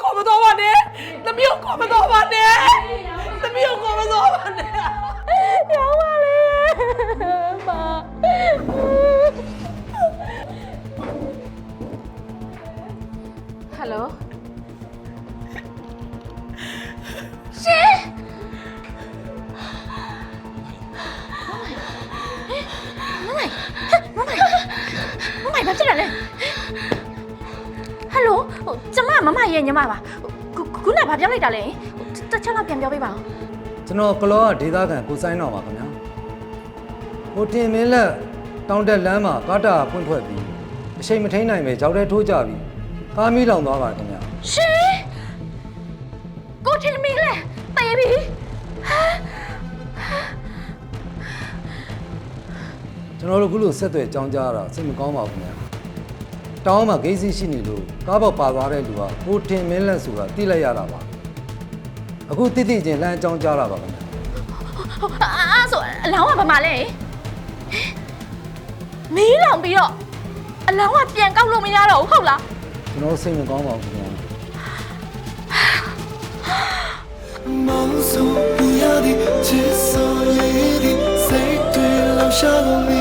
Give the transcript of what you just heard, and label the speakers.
Speaker 1: ခေါ်မတော်ပါနဲ့သမီးကိုခေါ်မတော်ပါနဲ့သမီးကိုခေါ်မတော်ပါနဲ့
Speaker 2: ရောင်းပါလေမဟယ်လို ဟယ်လိုဟိုကျမမမရဲ့ညီမပါခုခုနကဘာပြောလိုက်တာလဲတစ်ချက်တော့ပြန်ပြောပေးပါဦး
Speaker 3: ကျွန်တော်ကလောကဒေသခံကိုဆိုင်တော်ပါခင်ဗျာဟိုတင်မင်းလက်တောင်းတက်လမ်းမှာကားတာဖွင့်ထွက်ပြီးအချိန်မထိန်နိုင်ပဲကြောက်တဲ့ထိုးကြပြီးကားမီးလောင်သွားပါခင်ဗျာ
Speaker 2: ရှင်ကိုထင်မင်းလဲတေးပြီ
Speaker 3: ကျွန်တော်တို့ခုလိုဆက်သွယ်ကြောင်းကြတာစိတ်မကောင်းပါဘူးခင်ဗျာ တောင်းမှာဂိတ်စီရှိနေလို့ကားပေါ်ပါသွားတဲ့လူကကိုတင်မင်းလန့်ဆိုတာသိလိုက်ရတာပါအခုတိတိချင်းလမ်းအကြောင်းကြားတာပါခင်ဗျ
Speaker 2: ဟုတ်အဲ့ဆိုအလောင်းကဘာမှလဲမီးလောင်ပြီးတော့အလောင်းကပြန်ကောက်လို့မရတော့ဘူးဟုတ်လား
Speaker 3: ကျွန်တော်စိတ်မကောင်းပါဘူးခင်ဗျ
Speaker 4: 梦想不要的，至少也得谁对留下了你。